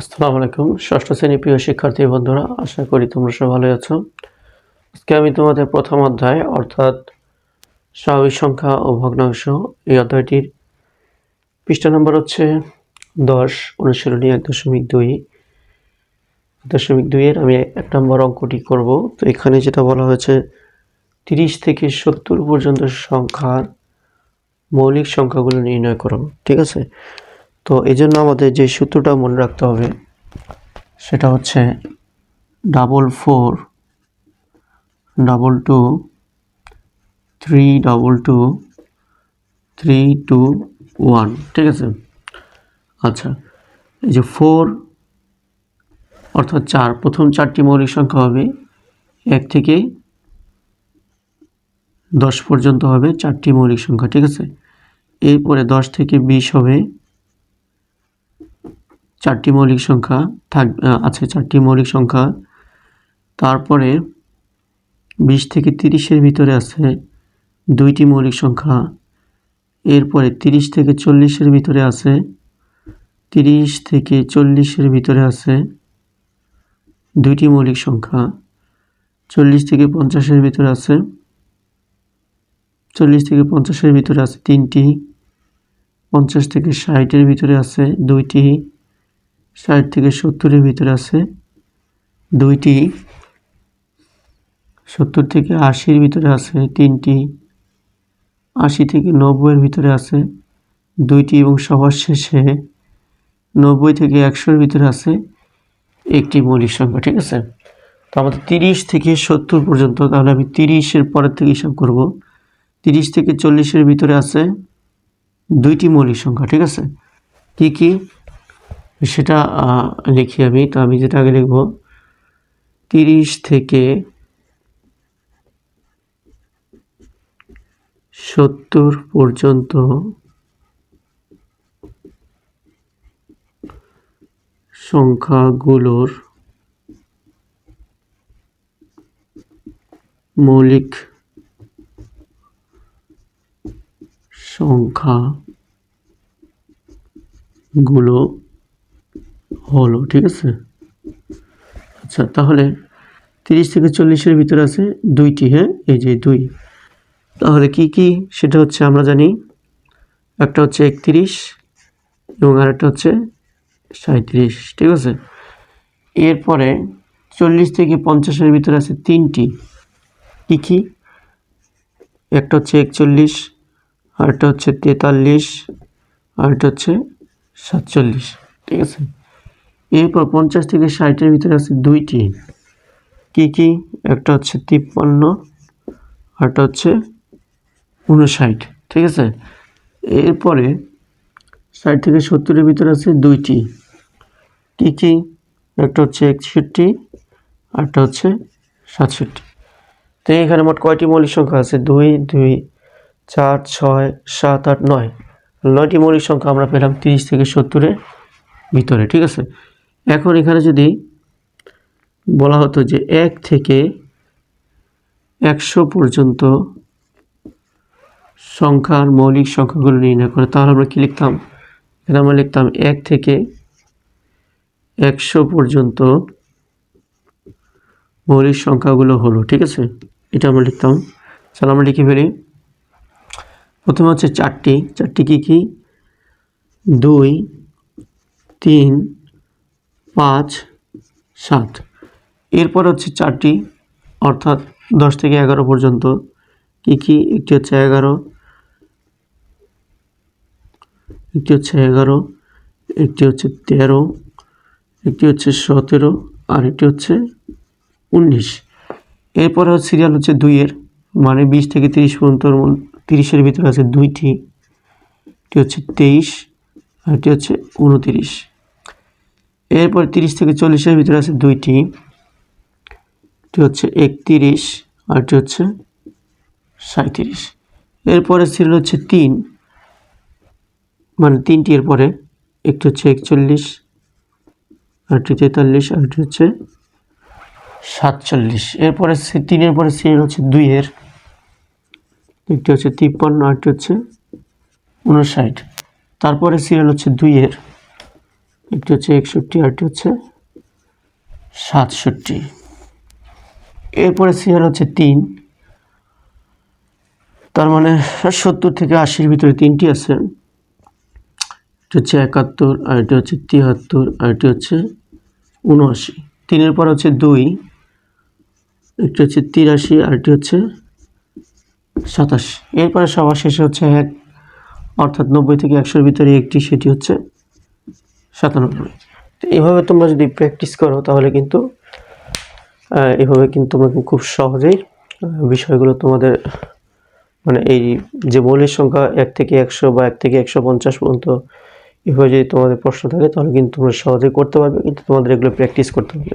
আসসালামু আলাইকুম। ষষ্ঠ শ্রেণি প্রিয় শিক্ষার্থী বন্ধুরা, আশা করি তোমরা সব ভালো আছো। আজকে আমি তোমাদের প্রথম অধ্যায়, অর্থাৎ স্বাভাবিক সংখ্যা ও ভগ্নাংশ, এই অধ্যায়টির পৃষ্ঠা নম্বর হচ্ছে দশ, অনুশীলনী এক দশমিক দুই। দশমিক দুইয়ের আমি এক নম্বর অঙ্কটি করব। তো এখানে যেটা বলা হয়েছে, তিরিশ থেকে সত্তর পর্যন্ত সংখ্যার মৌলিক সংখ্যাগুলো নির্ণয় করো, ঠিক আছে? তো এই জন্য আমাদের যে সূত্রটা মনে রাখতে হবে, সেটা হচ্ছে double four double two three double two three two one ঠিক আছে? আচ্ছা এই যে ফোর অর্থাৎ চার, প্রথম চারটি মৌলিক সংখ্যা হবে এক থেকে দশ পর্যন্ত হবে চারটি মৌলিক সংখ্যা, ঠিক আছে? এরপরে দশ থেকে বিশ হবে চারটি মৌলিক সংখ্যা থাক আছে চারটি মৌলিক সংখ্যা। তারপরে বিশ থেকে তিরিশের ভিতরে আছে দুইটি মৌলিক সংখ্যা। এরপরে তিরিশ থেকে চল্লিশের ভিতরে আছে, তিরিশ থেকে চল্লিশের ভিতরে আছে দুইটি মৌলিক সংখ্যা। চল্লিশ থেকে পঞ্চাশের ভিতরে আছে, চল্লিশ থেকে পঞ্চাশের ভিতরে আছে তিনটি, পঞ্চাশ থেকে ষাটের ভিতরে আছে দুইটি ষাট থেকে সত্তরের ভিতরে আছে। দুইটি সত্তর থেকে আশির ভিতরে আছে। তিনটি আশি থেকে নব্বইয়ের ভিতরে আছে। দুইটি এবং সবার শেষে নব্বই থেকে একশোর ভিতরে আছে একটি মৌলিক সংখ্যা, ঠিক আছে? তো আমাদের তিরিশ থেকে সত্তর পর্যন্ত, তাহলে আমি তিরিশের পরের থেকে হিসাব করব। তিরিশ থেকে চল্লিশের ভিতরে আছে দুইটি মৌলিক সংখ্যা, ঠিক আছে? কী কী? সেটা লিখি আমি। তো আমি যেটা আগে লিখব, তিরিশ থেকে সত্তর পর্যন্ত সংখ্যাগুলোর মৌলিক সংখ্যাগুলো হলো, ঠিক আছে? আচ্ছা তাহলে তিরিশ থেকে চল্লিশের ভিতরে আছে দুইটি হ্যাঁ? এই যে দুই। তাহলে কি কি? সেটা হচ্ছে আমরা জানি, একটা হচ্ছে একত্রিশ এবং আরেকটা হচ্ছে সাঁত্রিশ ঠিক আছে? এরপরে চল্লিশ থেকে পঞ্চাশের ভিতরে আছে তিনটি। কী কী? একটা হচ্ছে একচল্লিশ, আরেকটা হচ্ছে তেতাল্লিশ, আরেকটা হচ্ছে সাতচল্লিশ, ঠিক আছে? এরপর পঞ্চাশ থেকে ষাটের ভিতরে আছে দুইটি। কী কী? একটা হচ্ছে তিপ্পান্ন আরটা হচ্ছে উনষাট ঠিক আছে? এরপরে ষাট থেকে সত্তরের ভিতরে আছে দুইটি। কী কী? একটা হচ্ছে একষট্টি আরটা হচ্ছে সাতষট্টি। তো এখানে মোট কয়টি মৌলিক সংখ্যা আছে? দুই দুই, চার, ছয়, সাত, আট, নয়। নয়টি মৌলিক সংখ্যা আমরা পেলাম তিরিশ থেকে সত্তরের ভিতরে, ঠিক আছে? এখন এখানে যদি বলা হতো যে এক থেকে একশো পর্যন্ত সংখ্যার মৌলিক সংখ্যাগুলো নির্ণয় করে, তাহলে আমরা কী লিখতাম? এখানে আমরা লিখতাম এক থেকে একশো পর্যন্ত মৌলিক সংখ্যাগুলো হলো, ঠিক আছে? এটা আমরা লিখতাম। চলো আমরা লিখে ফেলি। প্রথমে হচ্ছে চারটি। চারটি কী কী? দুই, তিন পাঁচ, সাত। এরপর হচ্ছে চারটি, অর্থাৎ দশ থেকে এগারো পর্যন্ত। কী কী? একটি হচ্ছে এগারো, একটি হচ্ছে এগারো, একটি হচ্ছে তেরো, একটি হচ্ছে সতেরো, আর একটি হচ্ছে উনিশ। এরপরে হচ্ছে সিরিয়াল হচ্ছে দুইয়ের মানে বিশ থেকে তিরিশ পর্যন্ত তিরিশের ভিতরে আছে দুইটি। একটি হচ্ছে তেইশ, আর একটি হচ্ছে উনতিরিশ। এরপর তিরিশ থেকে চল্লিশের ভিতরে আছে দুইটি। একটি হচ্ছে একতিরিশ আরটি হচ্ছে সাঁত্রিশ এরপরে সিরিয়াল হচ্ছে তিন। মানে তিনটি এরপরে। একটি হচ্ছে একচল্লিশ আরটি তেতাল্লিশ আরটি হচ্ছে সাতচল্লিশ। এরপরে তিনের পরে সিরিয়াল হচ্ছে দুইয়ের। একটি হচ্ছে তিপ্পান্ন আরটি হচ্ছে উনষাট তারপরে সিরিয়াল হচ্ছে দুইয়ের। একটি হচ্ছে একষট্টি আরটি হচ্ছে সাতষট্টি। এরপরে সিরিয়াল হচ্ছে তিন। তার মানে সত্তর থেকে আশির ভিতরে তিনটি আছে। এটি হচ্ছে একাত্তর, আর এটি হচ্ছে তিয়াত্তর, আর এটি হচ্ছে উনআশি। তিনের পর হচ্ছে দুই। একটি হচ্ছে তিরাশি, আর এটি হচ্ছে সাতাশি। এরপরে সবার শেষে হচ্ছে এক, অর্থাৎ নব্বই থেকে একশোর ভিতরে একটি, সেটি হচ্ছে সাতানব্বই। তো এভাবে তোমরা যদি প্র্যাকটিস করো, তাহলে কিন্তু এভাবে কিন্তু তোমরা খুব সহজেই বিষয়গুলো তোমাদের মানে এই যে মৌলিক সংখ্যা এক থেকে একশো বা এক থেকে একশো পঞ্চাশ পর্যন্ত এভাবে যদি তোমাদের প্রশ্ন থাকে, তাহলে কিন্তু তোমরা সহজেই করতে পারবে, কিন্তু তোমাদের এগুলো প্র্যাকটিস করতে হবে।